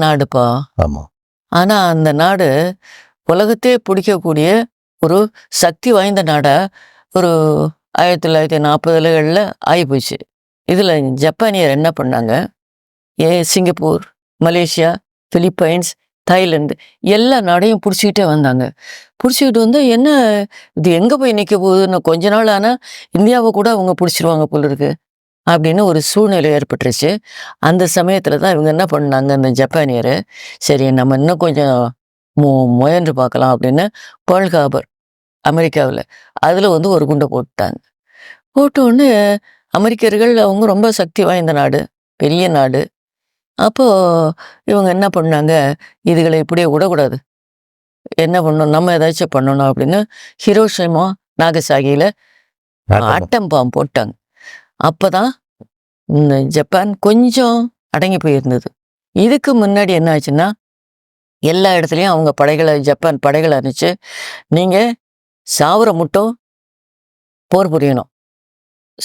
நாடுப்பா. ஆமா. ஆனா அந்த நாடு உலகத்தையே பிடிக்கக்கூடிய ஒரு சக்தி வாய்ந்த நாடா ஒரு ஆயிரத்தி தொள்ளாயிரத்தி நாற்பதுகளில் ஆகிப்போச்சு இதில் ஜப்பானியர் என்ன பண்ணாங்க? ஏ சிங்கப்பூர் மலேசியா பிலிப்பைன்ஸ் தாய்லாந்து எல்லா நாடையும் பிடிச்சிக்கிட்டே வந்தாங்க. பிடிச்சிக்கிட்டு வந்து என்ன இது எங்கே போய் நிற்க போகுதுன்னு கொஞ்ச நாள் ஆனால் இந்தியாவை கூட அவங்க பிடிச்சிருவாங்க போல இருக்கு. அப்படின்னு ஒரு சூழ்நிலை ஏற்பட்டுருச்சு. அந்த சமயத்தில் தான் இவங்க என்ன பண்ணாங்க அந்த ஜப்பானியர் சரி நம்ம இன்னும் கொஞ்சம் மு முயன்று பார்க்கலாம் அப்படின்னு பேர்ல் ஹார்பர் அமெரிக்காவில் அதில் வந்து ஒரு குண்டை போட்டுட்டாங்க போட்ட உடனே அமெரிக்கர்கள் அவங்க ரொம்ப சக்தி வாய்ந்த நாடு பெரிய நாடு. அப்போது இவங்க என்ன பண்ணாங்க இதுகளை இப்படியே விடக்கூடாது. என்ன பண்ணணும் நம்ம ஏதாச்சும் பண்ணணும் அப்படின்னு ஹிரோஷிமா நாகசாகியில் அட்டம் பாம் போட்டாங்க. அப்பதான் இந்த ஜப்பான் கொஞ்சம் அடங்கி போயிருந்தது. இதுக்கு முன்னாடி என்ன ஆச்சுன்னா எல்லா இடத்துலையும் அவங்க படைகளை ஜப்பான் படைகளை அனுப்பிச்சு நீங்கள் சாவர மட்டும் போர் புரியணும்.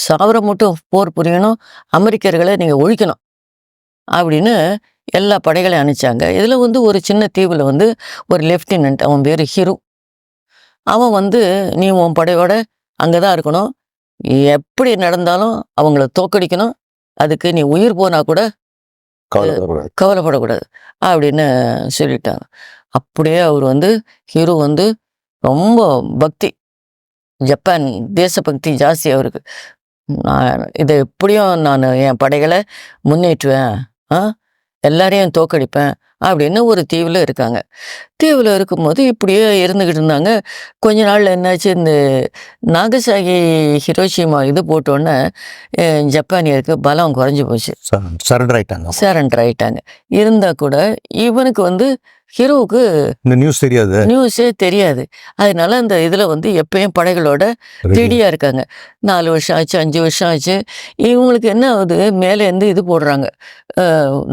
சாவர மட்டும் போர் புரியணும். அமெரிக்கர்களை நீங்கள் ஒழிக்கணும். அப்படின்னு எல்லா படைகளையும் அனுப்பிச்சாங்க. இதில் வந்து ஒரு சின்ன தீவில் வந்து ஒரு லெஃப்டினன்ட் அவன் பேர் ஹீரோ. அவன் வந்து நீ உன் படையோட அங்கதான் இருக்கணும். எப்படி நடந்தாலும் அவங்கள தோக்கடிக்கணும். அதுக்கு நீ உயிர் போனா கூட கவலைப்படக்கூடாது. கவலைப்படக்கூடாது அப்படின்னு சொல்லிட்டாங்க. அப்படியே அவர் வந்து ஹீரோ வந்து ரொம்ப பக்தி. ஜப்பான் தேசபக்தி ஜாஸ்தி அவருக்கு. நான் இதை எப்படியும் நான் என் படைகளை முன்னேற்றுவேன். ஆ எல்லாரையும் தோக்கடிப்பேன் அப்படின்னு ஒரு தீவில் இருக்காங்க. தீவில் இருக்கும்போது இப்படியே இருந்துக்கிட்டு இருந்தாங்க. கொஞ்ச நாள்ல என்னாச்சு இந்த நாகசாகி ஹிரோஷிமா இது போட்டோன்னே ஜப்பானியருக்கு பலம் குறைஞ்சி போச்சு. சரண்டர் ஆயிட்டாங்க. சரண்டர் ஆயிட்டாங்க. இருந்தா கூட இவனுக்கு வந்து ஹீரோவுக்கு இந்த நியூஸ் தெரியாது? நியூஸே தெரியாது. அதனால அந்த இதுல வந்து எப்பயும் படைகளோட ரெடியா இருக்காங்க. நாலு வருஷம் ஆச்சு அஞ்சு வருஷம் ஆச்சு. இவங்களுக்கு என்ன ஆகுது? மேலே இருந்து இது போடுறாங்க.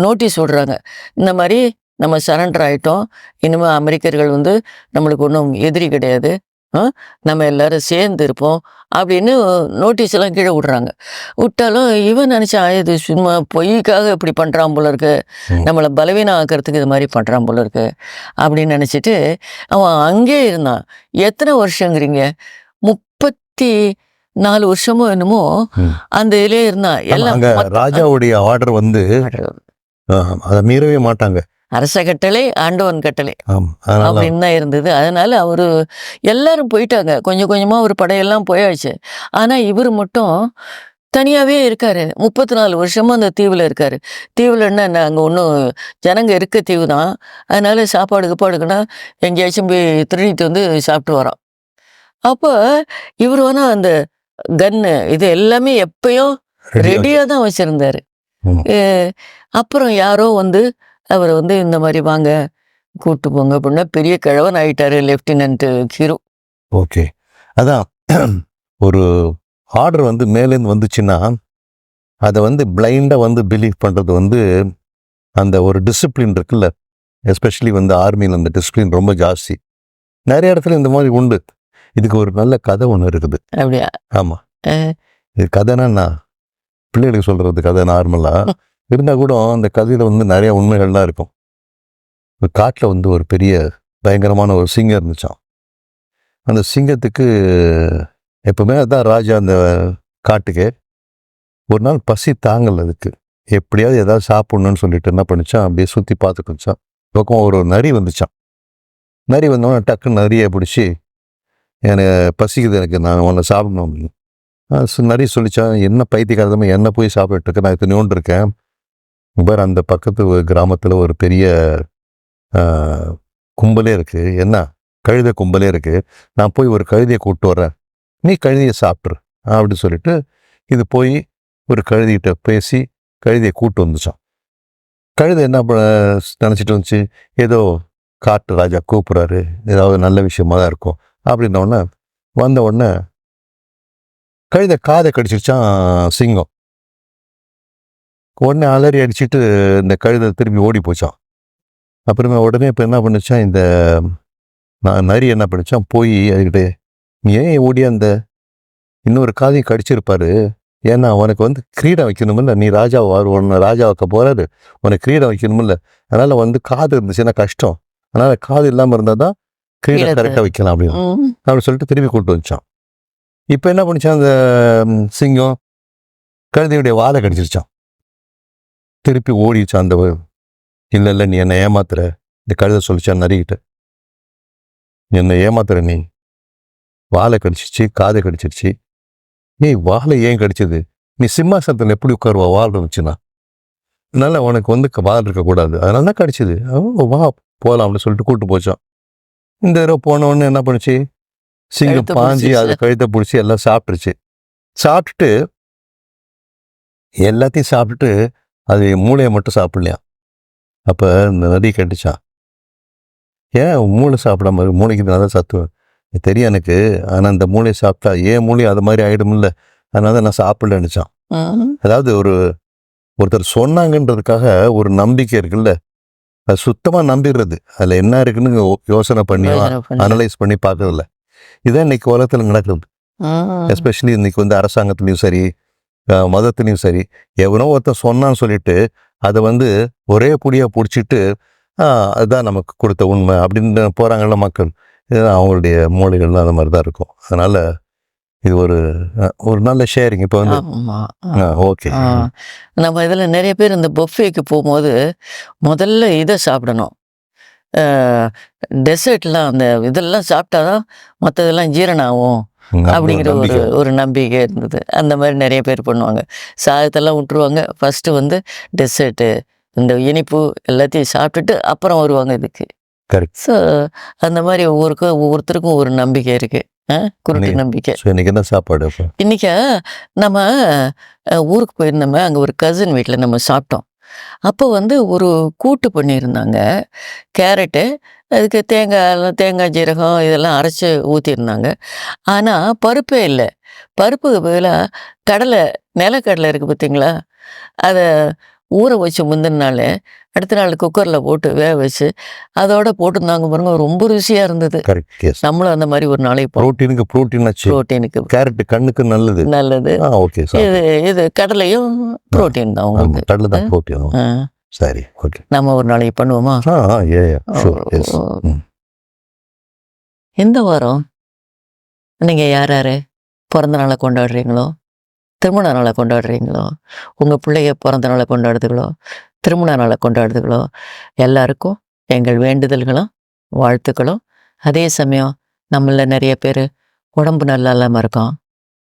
நோட்டீஸ் விடுறாங்க. இந்த மாதிரி நம்ம சரண்டர் ஆயிட்டோம். இனிமேல் அமெரிக்கர்கள் வந்து நம்மளுக்கு ஒன்றும் எதிரி கிடையாது? நம்ம எல்லாரும் சேர்ந்து இருப்போம் அப்படின்னு நோட்டீஸ் எல்லாம் கீழே விடுறாங்க. விட்டாலும் இவன் நினைச்சான் இது சும்மா பொய்க்காக இப்படி பண்றான் போல இருக்கு. நம்மளை பலவீனம் ஆக்கிறதுக்கு இது மாதிரி பண்றான் போல இருக்கு. அப்படின்னு நினைச்சிட்டு அவன் அங்கே இருந்தான். எத்தனை வருஷங்கிறீங்க? முப்பத்தி நாலு வருஷமோ என்னமோ. அந்த இதுலயே இருந்தான். எல்லாம் ராஜாவுடைய ஆர்டர் வந்து அதை மீறவே மாட்டாங்க. அரச கட்டளை ஆண்டவன் கட்டளை. அப்படின்னு தான் இருந்தது. அதனால அவரு எல்லாரும் போயிட்டாங்க. கொஞ்சம் கொஞ்சமா ஒரு படையெல்லாம் போயாச்சு. ஆனா இவர் மட்டும் தனியாவே இருக்காரு. முப்பத்தி நாலு வருஷமா அந்த தீவுல இருக்காரு. தீவுல என்ன என்ன அங்க ஒன்றும் ஜனங்க இருக்க தீவு தான். அதனால சாப்பாடு கீப்பாடுக்குன்னா எங்கேயாச்சும் போய் திருடிட்டு வந்து சாப்பிட்டு வரோம் அப்போ இவர் வேணா அந்த கன்னு இது எல்லாமே எப்பயும் ready ஆ ரெடியா தான் வச்சிருந்தாரு. அப்புறம் யாரோ வந்து அவர் வந்து இந்த மாதிரி வாங்க கூட்டு போங்க அப்படின்னா பெரிய கிழவன் ஆயிட்டாரு லெப்டினன்ட் ஹீரோ. ஓகே. அதான் ஒரு ஆர்டர் வந்து மேலேருந்து வந்துச்சுன்னா அதை வந்து பிளைண்டாக வந்து பிலீவ் பண்ணுறது வந்து அந்த ஒரு டிசிப்ளின் இருக்குல்ல? எஸ்பெஷலி வந்து ஆர்மியில் அந்த டிசிப்ளின் ரொம்ப ஜாஸ்தி. நிறைய இடத்துல இந்த மாதிரி உண்டு. இதுக்கு ஒரு நல்ல கதை ஒன்று இருக்குது. அப்படியா? ஆமாம். இது கதைன்னா நான் பிள்ளைகளுக்கு சொல்கிறது கதை நார்மலாக இருந்தால் கூட அந்த கதையில் வந்து நிறைய உண்மைகள்லாம் இருக்கும். ஒரு காட்டில் வந்து ஒரு பெரிய பயங்கரமான ஒரு சிங்கம் இருந்துச்சான் அந்த சிங்கத்துக்கு எப்பவுமே அதுதான் ராஜா அந்த காட்டுக்கு. ஒரு நாள் பசி தாங்கல் அதுக்கு. எப்படியாவது ஏதாவது சாப்பிட்ணுன்னு சொல்லிட்டு என்ன பண்ணிச்சான் அப்படியே சுற்றி பார்த்துட்டு பக்கம் ஒரு நரி வந்துச்சான் நரி வந்தவொடனே டக்குன்னு நரியை பிடிச்சி எனக்கு பசிக்குது எனக்கு நான் உன்னை சாப்பிடணும் அப்படின்னு. ஆ, சு- நிறைய சொல்லிச்சான் என்ன பைத்தியக்காரதமாக என்ன போய் சாப்பிட்டுருக்கேன் நான் இத்தனையோண்டு இருக்கேன். பாரு அந்த பக்கத்து ஒரு கிராமத்தில் ஒரு பெரிய கும்பலே இருக்குது என்ன? கழுதை கும்பலே இருக்குது நான் போய் ஒரு கழுதையை கூப்பிட்டு வர்றேன். நீ கழுதையை சாப்பிட்ரு அப்படின்னு சொல்லிட்டு இது போய் ஒரு கழுதிகிட்ட பேசி கழுதையை கூப்பிட்டு வந்துச்சான். கழுதை என்ன நினச்சிட்டு வந்துச்சு ஏதோ காட்டு ராஜா கூப்பிட்றாரு ஏதாவது நல்ல விஷயமா தான் இருக்கும். அப்படின்ன உடனே வந்த உடனே கழுதை காதை கடிச்சிருச்சான் சிங்கம். உடனே அலறி அடிச்சிட்டு இந்த கழுதை திரும்பி ஓடி போச்சான் அப்புறமே உடனே இப்போ என்ன பண்ணுச்சான் இந்த நான் நரி என்ன பண்ணிச்சான் போய் அதுக்கிட்ட நீ ஏன் ஓடி அந்த இன்னொரு காதையும் கடிச்சிருப்பாரு. ஏன்னா உனக்கு வந்து கிரீடம் வைக்கணுமில்ல. நீ ராஜா உன்னை ராஜா வைக்க போறாரு. உனக்கு கிரீடம் வைக்கணுமில்ல. அதனால வந்து காது இருந்துச்சுன்னா கஷ்டம். அதனால காது இல்லாம இருந்தால் தான் கிரீடம் கரெக்டாக வைக்கலாம் அப்படின்னு. அப்படின்னு சொல்லிட்டு திருப்பி கூப்பிட்டு வச்சான் இப்போ என்ன பண்ணிச்சான் அந்த சிங்கம் கழுதையுடைய வாழை கடிச்சிருச்சான் திருப்பி ஓடிச்சான் அந்த இல்லை இல்லை நீ என்னை ஏமாத்துற. இந்த கழுதை சொல்லிச்சான் நரிக்கிட்ட என்னை ஏமாத்துற நீ. வாழை கடிச்சிருச்சு காதை கடிச்சிருச்சு. ஏய் வாழை ஏன் கடிச்சது? நீ சிம்மாசனத்தில் எப்படி உட்காருவா? வால் இருந்துச்சுன்னா. அதனால உனக்கு வந்து வால் இருக்கக்கூடாது அதனால தான் கடிச்சது. வா போகலாம் அப்படின்னு சொல்லிட்டு கூப்பிட்டு போச்சான். இந்த தடவை போன உடனே என்ன பண்ணுச்சு? சிங்கம் பாஞ்சி. அதை கழுத்தை பிடிச்சி எல்லாம் சாப்பிட்டுருச்சு. சாப்பிட்டுட்டு எல்லாத்தையும் சாப்பிட்டுட்டு அது மூளையை மட்டும் சாப்பிடலையா? அப்போ இந்த நதி கட்டுச்சான் ஏன் மூளை சாப்பிடாம? மூளைக்கு நல்லா சத்து தெரியும் எனக்கு. ஆனால் இந்த மூளையை சாப்பிட்டா ஏன் மூளை அது மாதிரி ஆயிடும்ல. அதனால தான் நான் சாப்பிடலன்னுச்சான் ம். அதாவது ஒரு ஒருத்தர் சொன்னாங்கன்றதுக்காக ஒரு நம்பிக்கை இருக்குல்ல. அது சுத்தமாக நம்பிடுறது. அதில் என்ன இருக்குன்னு யோசனை பண்ணி. அனலைஸ் பண்ணி பார்க்கறதில்ல. இதான் இன்னைக்கு உலகத்தில் நடக்குது. எஸ்பெஷலி இன்னைக்கு வந்து அரசாங்கத்துலேயும் சரி மதத்துலேயும் சரி எவனோ ஒருத்தன் சொன்னான்னு சொல்லிட்டு அதை வந்து ஒரே புடியாக பிடிச்சிட்டு அதுதான் நமக்கு கொடுத்த உண்மை அப்படின்னு போகிறாங்கல்ல மக்கள். அவங்களுடைய மூளைகள்லாம் அந்த மாதிரி தான் இருக்கும். அதனால் இது ஒரு ஒரு நல்ல ஷேரிங் இப்போ வந்து ஓகே. நம்ம இதில் நிறைய பேர் இந்த பொஃபேக்கு போகும்போது முதல்ல இதை சாப்பிடணும். டெசர்ட்லாம் அந்த இதெல்லாம் சாப்பிட்டாதான் மற்றதெல்லாம் ஜீரணம் ஆகும். அப்படிங்கிற ஒரு ஒரு நம்பிக்கை இருந்தது. அந்த மாதிரி நிறைய பேர் பண்ணுவாங்க. சாதத்தெல்லாம் விட்டுருவாங்க ஃபஸ்ட்டு வந்து டெசர்ட்டு இந்த இனிப்பு எல்லாத்தையும் சாப்பிட்டுட்டு அப்புறம் வருவாங்க இதுக்கு. கரெக்ட் ஸோ அந்த மாதிரி ஒவ்வொருக்கும் ஒவ்வொருத்தருக்கும் ஒரு நம்பிக்கை இருக்கு. ஆ? குருட்டு நம்பிக்கை. இன்னைக்கு என்ன சாப்பாடு இன்னைக்கு நம்ம ஊருக்கு போயிருந்தோமே அங்கே ஒரு கசின் வீட்டில் நம்ம சாப்பிட்டோம். அப்போ வந்து ஒரு கூட்டு பண்ணியிருந்தாங்க. கேரட்டு அதுக்கு தேங்காய் தேங்காய் ஜீரகம் இதெல்லாம் அரைச்சி ஊற்றிருந்தாங்க ஆனால் பருப்பே இல்லை. பருப்புக்கு பதிலாக கடலை நிலக்கடலை இருக்குது பார்த்தீங்களா? அதை ஊற வச்சு முந்தின நாள் அடுத்த நாள் குக்கரில் போட்டு வேக வச்சு அதோட போட்டுருந்தாங்க பாருங்க ரொம்ப ருசியாக இருந்தது. நம்மளும் அந்த மாதிரி ஒரு நாளைக்கு ப்ரோட்டீனுக்கு ப்ரோட்டீன் ஆச்சு ப்ரோட்டீனுக்கு கேரட் கண்ணுக்கு நல்லது. நல்லது. ஆ ஓகே சார் இது இது கடலையும் புரோட்டீன் தான் உங்களுக்கு. கடலை தான் ப்ரோட்டீன் ஆ, சரி ஓகே நம்ம ஒரு நாளைக்கு பண்ணுவோமா. இந்த வாரம் நீங்க யார் யாரு? பிறந்த நாளை கொண்டாடுறீங்களோ? திருமண நாளை கொண்டாடுறீங்களோ? உங்க பிள்ளைய பிறந்த நாளை கொண்டாடுதுகளோ திருமண நாளை கொண்டாடுதுகளோ எல்லாருக்கும் எங்கள் வேண்டுதல்களும் வாழ்த்துக்களும். அதே சமயம் நம்மள நிறைய பேர் உடம்பு நல்லா இல்லாமல் இருக்கோம்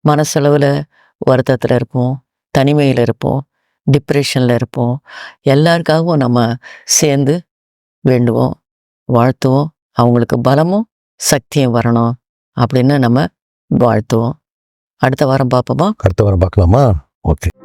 மனசளவில் வருத்தத்தில் இருப்போம் தனிமையில் இருப்போம் டிப்ரெஷனில் இருப்போம். எல்லாருக்காகவும் நம்ம சேர்ந்து வேண்டுவோம் வாழ்த்துவோம். அவங்களுக்கு பலமும் சக்தியும் வரணும் அப்படின்னு நம்ம வாழ்த்துவோம். அடுத்த வாரம் பார்ப்போமா? அடுத்த வாரம் பார்க்கலாமா? ஓகே.